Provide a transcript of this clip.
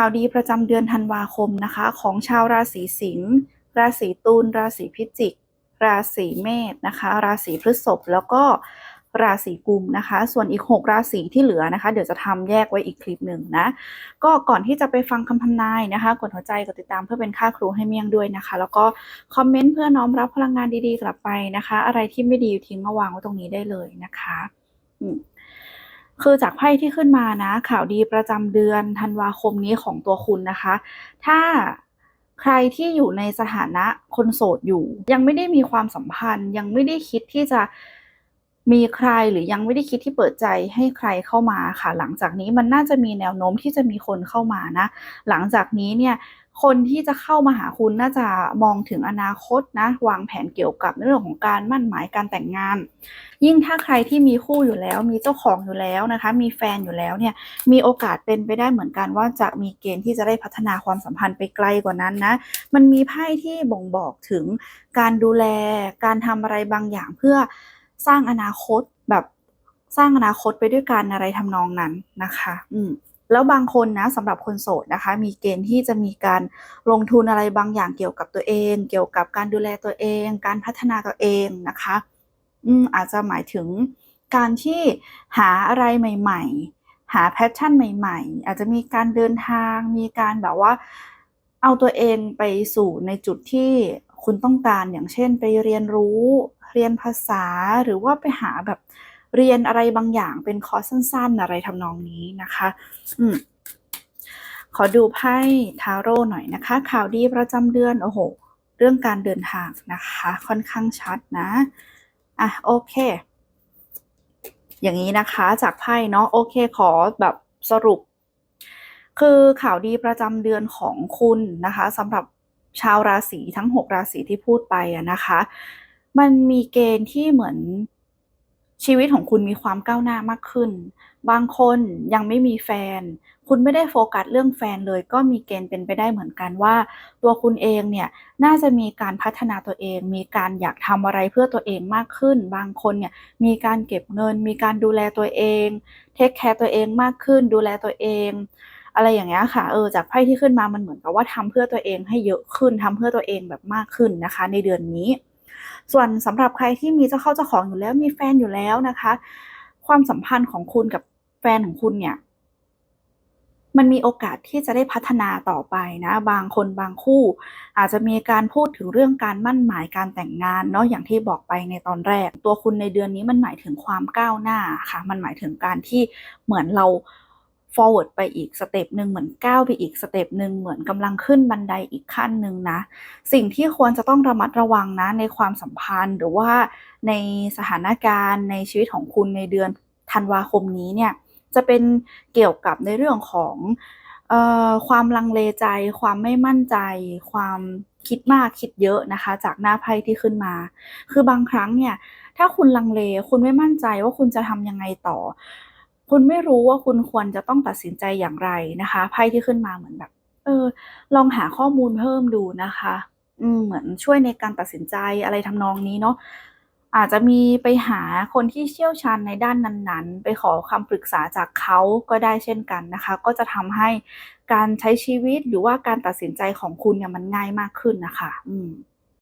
ข่าวดีประจำเดือนธันวาคมนะคะ ของชาวราศีสิงห์ราศีตุลราศีพิจิก ราศีเมษนะคะ ราศีพฤษภแล้วก็ราศีกุมนะคะ ส่วนอีก 6 ราศีที่เหลือนะคะ เดี๋ยวจะทำแยกไว้อีกคลิปหนึ่งนะ ก็ก่อนที่จะไปฟังคำทำนายนะคะ กดหัวใจ กดติดตามเพื่อเป็นค่าครูให้เมี่ยงด้วยนะคะ แล้วก็คอมเมนต์เพื่อน้อมรับพลังงานดีๆ กลับไปนะคะ อะไรที่ไม่ดีทิ้งมาวางไว้ตรงนี้ได้เลยนะคะอืม คือจากไพ่ที่ขึ้นมานะ ข่าวดีประจำเดือนธันวาคมนี้ของตัวคุณนะคะ ถ้าใครที่อยู่ในสถานะคนโสดอยู่ ยังไม่ได้มีความสัมพันธ์ ยังไม่ได้คิดที่จะมีใครหรือยังไม่ได้คิดที่เปิดใจให้ใครเข้ามาค่ะ หลังจากนี้มันน่าจะมีแนวโน้มที่จะมีคนเข้ามานะ หลังจากนี้เนี่ย คนที่จะเข้ามาหาคุณน่าจะมองถึงอนาคตนะวางแผนเกี่ยวกับเรื่องของการมั่นหมายการแต่งงาน ยิ่งถ้าใครที่มีคู่อยู่แล้ว มีเจ้าของอยู่แล้วนะคะ มีแฟนอยู่แล้วเนี่ยมีโอกาสเป็นไปได้เหมือนกันว่าจะมีเกณฑ์ที่จะได้พัฒนาความสัมพันธ์ไปไกลกว่านั้นนะมันมีไพ่ที่บ่งบอกถึงการดูแล การทำอะไรบางอย่างเพื่อสร้างอนาคตแบบสร้างอนาคตไปด้วยกันอะไรทำนองนั้นนะคะ อืม แล้วบางคนนะสำหรับคนโสดนะคะ มีเกณฑ์ที่จะมีการลงทุนอะไรบางอย่างเกี่ยวกับตัวเอง เกี่ยวกับการดูแลตัวเอง การพัฒนาตัวเองนะคะอืมอาจจะหมายถึงการที่หาอะไรใหม่ ๆ หาแพทเทิร์นใหม่ ๆ อาจจะมีการเดินทาง มีการแบบว่าเอาตัวเองไปสู่ในจุดที่คุณต้องการอย่างเช่นไปเรียนรู้ เรียนภาษาหรือว่าไปหาแบบ เรียนอะไรบางอย่างเป็นคอร์สสั้น ๆ อะไรทำนองนี้นะคะอืมขอดูไพ่ทาโร่หน่อยนะคะ ข่าวดีประจำเดือนโอ้โห เรื่องการเดินทางนะคะ ค่อนข้างชัดนะ อะโอเค อย่างนี้นะคะจากไพ่เนาะโอเคขอแบบสรุป คือข่าวดีประจำเดือนของคุณนะคะสำหรับชาวราศีทั้ง 6 ราศีที่พูดไปอะนะคะ มันมีเกณฑ์ที่เหมือน ชีวิตของคุณมีความก้าวหน้ามากขึ้น บางคนยังไม่มีแฟน คุณไม่ได้โฟกัสเรื่องแฟนเลย ก็มีเกณฑ์เป็นไปได้เหมือนกันว่า ตัวคุณเองเนี่ยน่าจะมีการพัฒนาตัวเอง มีการอยากทำอะไรเพื่อตัวเองมากขึ้น บางคนเนี่ยมีการเก็บเงิน มีการดูแลตัวเองเทคแคร์ตัวเองมากขึ้น ดูแลตัวเองอะไรอย่างเงี้ยค่ะ เออ จากไพ่ที่ขึ้นมา มันเหมือนกับว่าทำเพื่อตัวเองให้เยอะขึ้นทำเพื่อตัวเองแบบมากขึ้นนะคะ ในเดือนนี้ ส่วนสำหรับใครที่มีเจ้าเข้าเจ้าของอยู่แล้วมีแฟนอยู่แล้วนะคะ ความสัมพันธ์ของคุณกับแฟนของคุณเนี่ย มันมีโอกาสที่จะได้พัฒนาต่อไปนะ บางคนบางคู่ อาจจะมีการพูดถึงเรื่องการมั่นหมายการแต่งงานเนาะอย่างที่บอกไปในตอนแรก ตัวคุณในเดือนนี้มันหมายถึงความก้าวหน้าค่ะ มันหมายถึงการที่เหมือนเรา forward ไปอีกสเต็ปหนึ่งเหมือนก้าวไปอีกสเต็ปหนึ่งเหมือนกำลังขึ้นบันไดอีกขั้นหนึ่งนะ สิ่งที่ควรจะต้องระมัดระวังนะในความสัมพันธ์หรือว่าในสถานการณ์ในชีวิตของคุณในเดือนธันวาคมนี้เนี่ยจะเป็นเกี่ยวกับในเรื่องของออความลังเลใจ ความไม่มั่นใจ ความคิดมากคิดเยอะนะคะ จากหน้าไพ่ที่ขึ้นมา คือบางครั้งเนี่ยถ้าคุณลังเลคุณไม่มั่นใจว่าคุณจะทำยังไงต่อ คุณไม่รู้ว่าคุณควรจะต้องตัดสินใจอย่างไรนะคะไพ่ที่ขึ้นมาเหมือนแบบ เออ ลองหาข้อมูลเพิ่มดูนะคะ อืมเหมือนช่วยในการตัดสินใจอะไรทำนองนี้เนาะอาจจะมีไปหาคนที่เชี่ยวชาญในด้านนั้นๆ ไปขอคำปรึกษาจากเขาก็ได้เช่นกันนะคะ ก็จะทำให้การใช้ชีวิตหรือว่าการตัดสินใจของคุณเนี่ยมันง่ายมากขึ้นนะคะ อืม